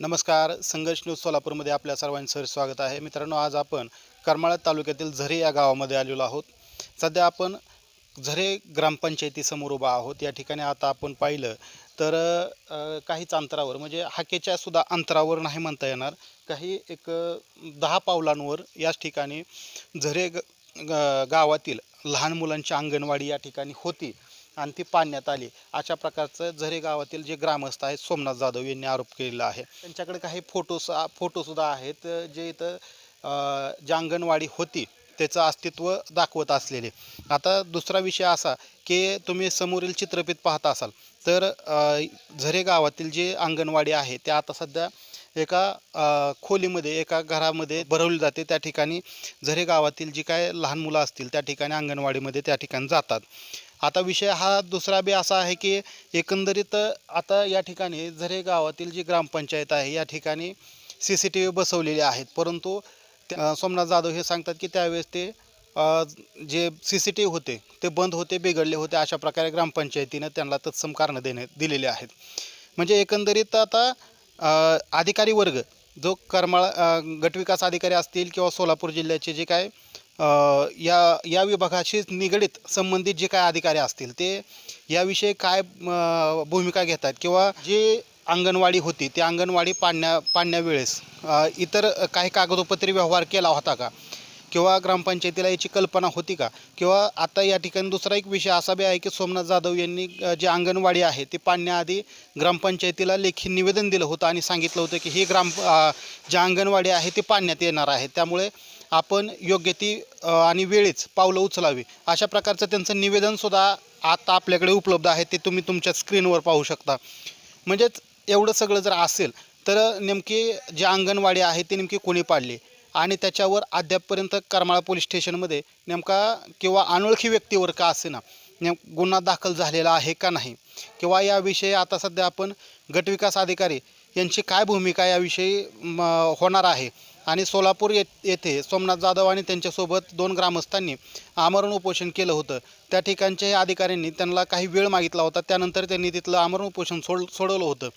नमस्कार संघर्ष न्यूज सोलापूरमध्ये आपल्या सर्वांचं स्वागत आहे. मित्रांनो आज आपण करमाळा तालुक्यातील झरे या गावामध्ये आलेलो आहोत. सध्या आपण झरे ग्रामपंचायतीसमोर उभा आहोत. या ठिकाणी आता आपण पाहिलं तर काहीच अंतरावर म्हणजे हाकेच्या सुद्धा अंतरावर नाही म्हणता येणार. काही एक दहा पावलांवर याच ठिकाणी झरे ग ग- गावातील लहान मुलांची अंगणवाडी या ठिकाणी होती. आणि ती पाडण्यात आली. अशा प्रकारचं झरे गावातील जे ग्रामस्थ आहेत सोमनाथ जाधव यांनी आरोप केलेला आहे. त्यांच्याकडे काही फोटोस फोटोसुद्धा आहेत जे इथं जी अंगणवाडी होती त्याचं अस्तित्व दाखवत असलेले. आता दुसरा विषय असा की तुम्ही समोरील चित्रफित पाहत असाल तर झरे गावातील जे अंगणवाडी आहे ते आता सध्या एका खोलीमध्ये एका घरामध्ये भरवली जाते. त्या ठिकाणी झरे गावातील जी काय लहान मुलं असतील त्या ठिकाणी अंगणवाडीमध्ये त्या ठिकाणी जातात. आता विषय हा दुसरा बी असा आहे की एकंदरीत आता या ठिकाणी झरे गावातील जी ग्रामपंचायत आहे या ठिकाणी सी सी टी व्ही बसवलेले आहेत. परंतु त्या- सोमनाथ जाधव हे सांगतात की त्यावेळेस ते जे सी सी टी व्ही होते ते बंद होते बिघडले होते अशा प्रकारे ग्रामपंचायतीनं त्यांना तत्सम कारणं देणे दिलेले आहेत. म्हणजे एकंदरीत आता अधिकारी वर्ग जो करमाळा गटविकास अधिकारी असतील किंवा सोलापूर जिल्ह्याचे जे काय या या विभागाशी निगडीत संबंधित जे काय अधिकारी असतील ते याविषयी काय भूमिका घेतात किंवा जे अंगणवाडी होती ती अंगणवाडी पाडण्या पाडण्यावेळेस इतर काही कागदोपत्री व्यवहार केला होता का? किंवा ग्रामपंचायतीला याची कल्पना होती का? किंवा आता या ठिकाणी दुसरा एक विषय असा बी आहे की सोमनाथ जाधव यांनी जे जी अंगणवाडी आहे ती पाडण्याआधी ग्रामपंचायतीला लेखी निवेदन दिलं होतं आणि सांगितलं होतं की ही ग्राम जे जी अंगणवाडी आहे ती पाडण्यात येणार आहे. त्यामुळे आपण योग्य ती आणि वेळेच पावलं उचलावी. अशा प्रकारचं त्यांचं निवेदनसुद्धा आता आपल्याकडे उपलब्ध आहे ते तुम्ही तुमच्या स्क्रीनवर पाहू शकता. म्हणजेच एवढं सगळं जर असेल तर नेमकी जी अंगणवाडी आहे ती नेमकी कोणी पाडली? आणि त्याच्यावर अद्यापपर्यंत करमाळा पोलीस स्टेशनमध्ये नेमका किंवा अनोळखी व्यक्तीवर का असे ना नेम गुन्हा दाखल झालेला आहे का नाही? किंवा याविषयी आता सध्या आपण गटविकास अधिकारी यांची काय भूमिका याविषयी म, होणार आहे? आणि सोलापूर ये येथे सोमनाथ जाधव आणि त्यांच्यासोबत दोन ग्रामस्थांनी आमरण उपोषण केलं होतं. त्या ठिकाणच्या अधिकाऱ्यांनी त्यांना काही वेळ मागितला होता. त्यानंतर त्यांनी तिथलं आमरण उपोषण सोड सोडवलं होतं.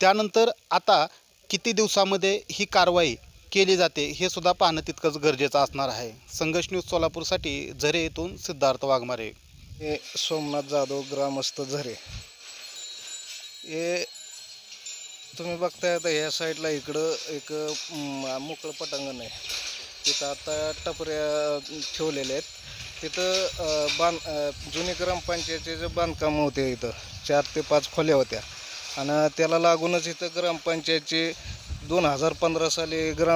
त्यानंतर आता किती दिवसामध्ये ही कारवाई केली जाते हे सुद्धा पाहणं तितकंच गरजेचं असणार आहे. संघर्ष न्यूज सोलापूरसाठी झरे येथून सिद्धार्थ वाघमारे. हे सोमनाथ जाधव ग्रामस्थ झरे. हे तुम्ही बघताय आता ह्या साईडला इकडं एक मोकळं पटांगण आहे. तिथं आता टपऱ्या ठेवलेल्या आहेत. तिथं बांध जुने जुनी ग्रामपंचायतीचे जे बांधकाम होते इथं चार ते पाच खोल्या होत्या. आणि त्याला लागूनच इथं ग्रामपंचायतची दोन हजार पंधरा साली ग्रा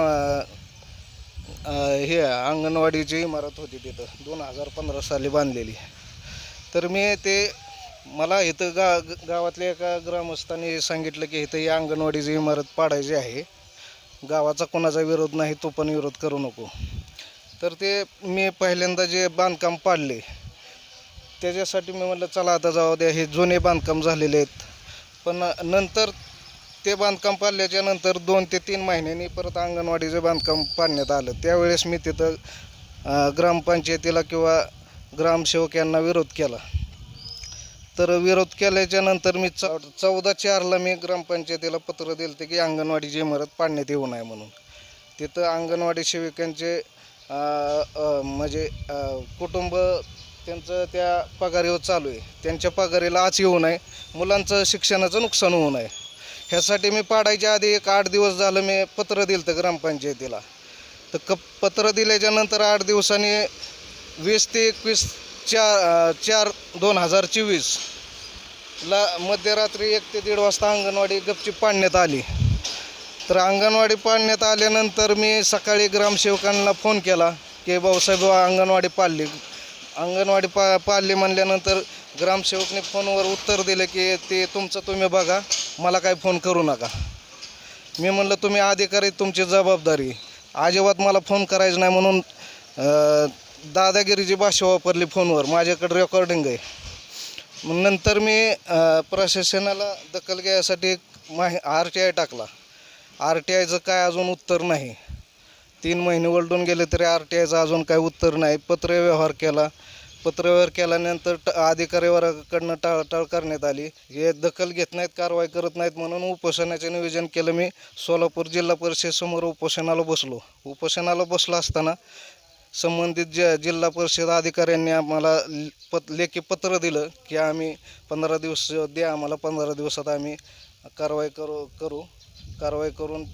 हे अंगणवाडीची इमारत होती तिथं दोन हजार पंधरा साली बांधलेली. तर मी ते मला इथं गा गावातल्या एका ग्रामस्थांनी सांगितलं की इथं ही अंगणवाडीची इमारत पाडायची आहे. गावाचा कोणाचा विरोध नाही तो पण विरोध करू नको. तर ते मी पहिल्यांदा जे बांधकाम पाडले त्याच्यासाठी मी म्हटलं चला आता जाऊ द्या हे जुने बांधकाम झालेले आहेत. पण नंतर ते बांधकाम पाडल्याच्या नंतर दोन ते तीन महिन्यांनी परत अंगणवाडीचं बांधकाम पाडण्यात आलं. त्यावेळेस मी तिथं ग्रामपंचायतीला किंवा ग्रामसेवक यांना विरोध केला. तर विरोध केल्याच्यानंतर मी चौ चौदा चारला मी ग्रामपंचायतीला पत्र दिलं की अंगणवाडीची इमारत पाडण्यात येऊ नये म्हणून. तिथं अंगणवाडी सेविकांचे म्हणजे कुटुंब त्यांचं त्या पगारीवर चालू आहे. त्यांच्या पगारीला आज येऊ नये. मुलांचं शिक्षणाचं नुकसान होऊ नये. ह्यासाठी मी पाडायच्या आधी एक आठ दिवस झालं मी पत्र दिलं तर ग्रामपंचायतीला. तर क पत्र दिल्याच्या नंतर आठ दिवसांनी वीस ते एकवीस चार चार दोन हजार चोवीस ला मध्यरात्री एक ते दीड वाजता अंगणवाडी गपची पाडण्यात आली. तर अंगणवाडी पाडण्यात आल्यानंतर मी सकाळी ग्रामसेवकांना फोन केला की भाऊसाहेब अंगणवाडी पाडली. अंगणवाडी पा पाडली म्हणल्यानंतर ग्रामसेवकने फोनवर उत्तर दिलं की ते तुमचं तुम्ही बघा मला काय फोन करू नका. मी म्हणलं तुम्ही अधिकारी तुमची जबाबदारी. अजिबात मला फोन करायचं नाही म्हणून दादागिरीची भाषा वापरली फोनवर. माझ्याकडे रेकॉर्डिंग आहे. मग नंतर मी प्रशासनाला दखल घ्यायसाठी माहि आर टी आय टाकला. आर टी आयचं काय अजून उत्तर नाही. तीन महिने वलडून गेले तरी आर टी आयचं अजून काही उत्तर नाही. पत्र व्यवहार केला. पत्रव्यवहार केल्यानंतर ट अधिकारीवराकडनं टाळाटाळ करण्यात आली. हे दखल घेत नाहीत कारवाई करत नाहीत म्हणून उपोषणाचे नियोजन केलं मी. सोलापूर जिल्हा परिषदेसमोर उपोषणाला बसलो. उपोषणाला बसलो असताना संबंधित ज जिल्हा परिषद अधिकाऱ्यांनी आम्हाला पत लेखी पत्र दिलं की आम्ही पंधरा दिवस द्या आम्हाला पंधरा दिवसात आम्ही कारवाई करू करू. कारवाई करून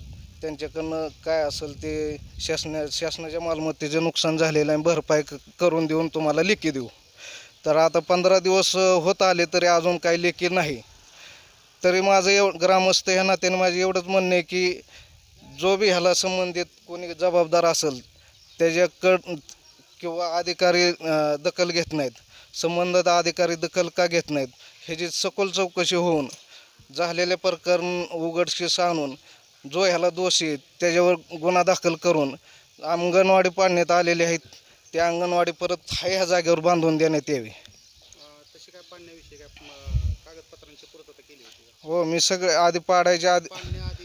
त्यांच्याकडनं काय असेल ते शासना शासनाच्या मालमत्तेचं नुकसान झालेलं आहे भरपाई करून देऊन तुम्हाला लेखी देऊ. तर आता पंधरा दिवस होत आले तरी अजून काही लेखी नाही. तरी माझं एव ग्रामस्थ ह्या नात्याने माझं एवढंच म्हणणं आहे की जो बी ह्याला संबंधित कोणी जबाबदार असेल त्याच्याकड किंवा अधिकारी दखल घेत नाहीत. संबंधित अधिकारी दखल का घेत नाहीत? ह्याची सखोल चौकशी होऊन झालेले प्रकरण उघडकीस आणून जो ह्याला दोषी त्याच्यावर गुन्हा दाखल करून अंगणवाडी पाडण्यात आलेले आहेत त्या अंगणवाडी परत हाय ह्या जागेवर बांधून देण्यात यावी. तशी काय पाडण्याविषयी काय कागदपत्रांची पूर्तता केली होती हो मी सगळे आधी पाडायच्या आधी पाडण्याआधी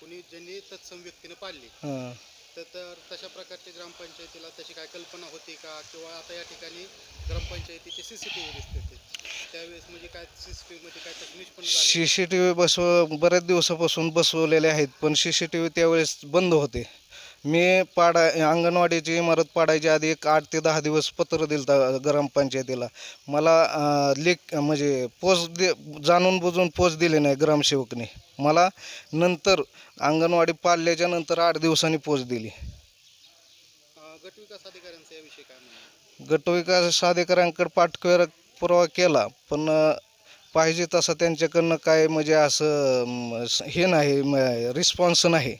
कोणी ज्यांनी तत्सम व्यक्तीने पाडली. हां. तर तर तशा प्रकारची ग्रामपंचायतीला तशी काय कल्पना होती का? किंवा आता या ठिकाणी ग्रामपंचायतीचे सी सी टी व्ही दिसते त्यावेळेस म्हणजे काय सी सी टी व्हीमध्ये काय तसं सी सी टी व्ही बसव बऱ्याच दिवसापासून बसवलेले आहेत पण सी सी टी व्ही त्यावेळेस बंद होते. मी पाडा अंगणवाडीची इमारत पाडायच्या आधी एक आठ ते दहा दिवस पत्र दिलं ग्रामपंचायतीला मला लेख म्हणजे पोच दे जाणून बुजून पोच दिले नाही ग्रामसेवकने. मला नंतर अंगणवाडी पाडल्याच्या नंतर आठ दिवसांनी पोच दिली. गटविकास अधिकाऱ्यांकडे पाठपुरावा पुरावा केला पण पाहिजे तसं त्यांच्याकडनं काय म्हणजे असं हे नाही रिस्पॉन्स नाही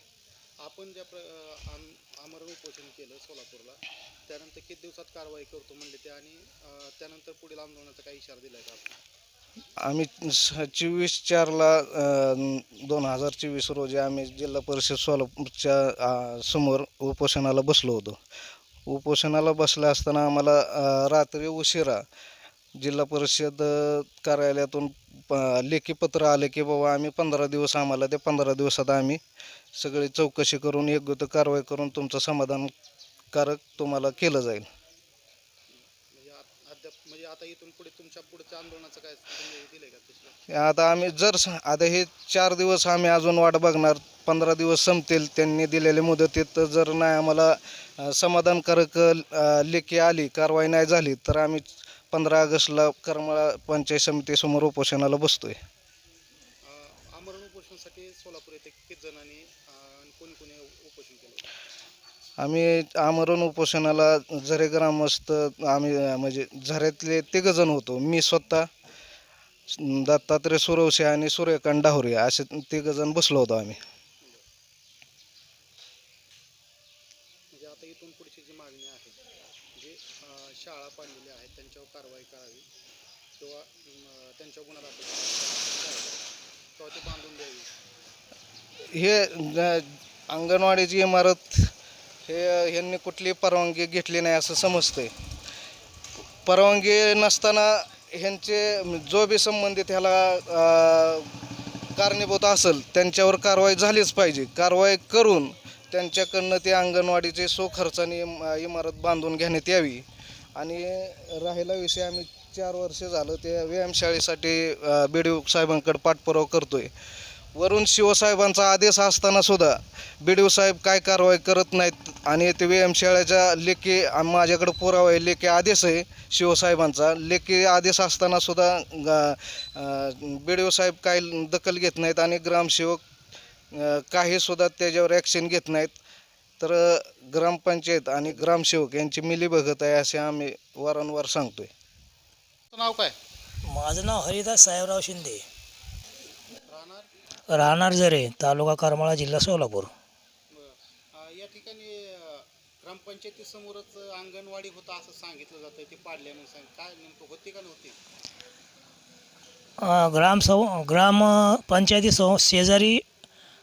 आपण ज्या प्र अं, आम- आमरण उपोषण केलं सोलापूरला त्यानंतर किती दिवसात कारवाई करतो म्हणले ते आणि अं, त्यानंतर पुढील आंदोलनाचा काही इशारा दिलाय का आपण? आम्ही चोवीस चारला दोन हजार चोवीस रोजी आम्ही जिल्हा परिषद सोलापूरच्या अ, समोर उपोषणाला बसलो होतो उपोषणाला बसलं असताना आम्हाला अ, रात्री उशिरा जिल्हा परिषद अ, कार्यालयातून प- लेखी पत्र आले की बाबा आम्ही पंधरा दिवस आम्हाला ते पंधरा दिवसात आम्ही सगळी चौकशी करून योग्य कारवाई करून तुमचं समाधान समाधानकारक तुम्हाला केलं जाईल. म्हणजे म्हणजे आता इथून पुढे तुमच्या पुढच्या आंदोलनाचं काय तुम्ही दिलंय का तसलं आता आम्ही जर स- आता हे चार दिवस आम्ही अजून वाट बघणार पंधरा दिवस संपतील त्यांनी दिलेल्या मुदतीत जर नाही आम्हाला अ, समाधानकारक अ, लेखी आली कारवाई नाही झाली तर आम्ही पंधरा ऑगस्टला करमाळा पंचायत समितीसमोर उपोषणाला बसतोय. अं, आमरण उपोषणासाठी सोलापूर येथे किती जणांनी अं, आणि कोणी कोणी उपोषण केलं होतं? आम्ही आमरण उपोषणाला झरे ग्रामस्थ आम्ही म्हणजे झऱ्यातले तिघजण होतो. मी स्वतः दत्तात्रय सुरवशे आणि सूर्यकांत डाहुरे असे तिघजण बसलो होतो आम्ही. म्हणजे आता इथून पुढची जी मागणी आहे जे शाळा पाडलेल्या आहेत त्यांच्यावर कारवाई करावी किंवा अं, त्यांच्यावर गुन्हा दाखल करावा किंवा ते बांधून द्यावी. हे अंगणवाडीची इमारत हे ह्यांनी कुठली परवानगी घेतली नाही असं समजतंय. परवानगी नसताना ह्यांचे जो बी संबंधित ह्याला कारणीभूत असेल त्यांच्यावर कारवाई झालीच पाहिजे. कारवाई करून त्यांच्याकडनं ते अंगणवाडीचे सोखर्चाने इमारत बांधून घेण्यात यावी. आणि राहिला विषय आम्ही चार वर्ष झालं ते व्यायामशाळेसाठी बी डी साहेबांकडे पाठपुरावा करतोय. वरून शिवसाहेबांचा आदेश असतानासुद्धा बी डी साहेब काय कारवाई करत नाहीत आणि ते व्यायामशाळेच्या लेखी आ- माझ्याकडे पुरावा आहे लेखी आदेश आहे शिवसाहेबांचा. लेखी आदेश असताना सुद्धा बी डी साहेब काय दखल घेत नाहीत आणि ग्रामसेवक काही सुद्धा त्याच्यावर ॲक्शन घेत नाहीत. तर ग्रामपंचायत आणि ग्रामसेवक यांची मिलीभगत आहे असे आम्ही वारंवार सांगतोय. नाव काय? माझं नाव हरिदास साहेबराव शिंदे. राहणार? राहणार जरे तालुका करमाळा जिल्हा सोलापूर. ग्रामपंचायतीसमोरच अंगणवाडी होता असं सांगितलं जातं ते पाडल्यानं सांग काय नेमकं होती का नव्हती? अं, ग्राम पंचायती सौ शेजारी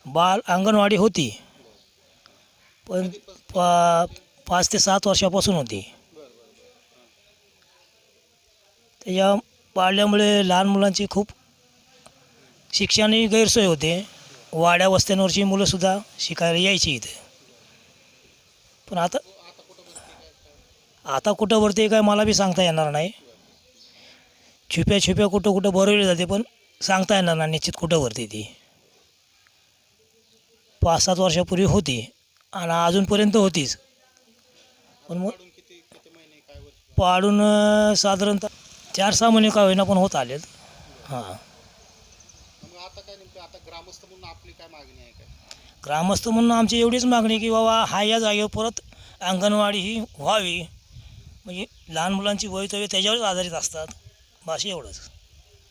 बाल अंगणवाडी होती. पण पा पाच ते सात वर्षापासून होती. त्याच्या पाडल्यामुळे लहान मुलांची खूप शिक्षणाची गैरसोय होते. वाड्या वस्त्यांवरची मुलंसुद्धा शिकायला यायची इथे. पण आता आता कुठं भरते काय मला बी सांगता येणार नाही. छुप्या छुप्या कुठं कुठं भरवली जाते पण सांगता येणार नाही निश्चित कुठं भरते ती. पाच सात वर्षापूर्वी होती आणि अजूनपर्यंत होतीच. पण मग पाडून साधारणतः चार सहा महिने का होईना पण होत आलेत. हां. आता ग्रामस्थ म्हणून आपली काय मागणी आहे? ग्रामस्थ म्हणून आमची एवढीच मागणी की बाबा हा या जागेवर परत अंगणवाडी ही व्हावी. म्हणजे लहान मुलांची भवितव्य त्याच्यावरच आधारित असतात. बस एवढंच.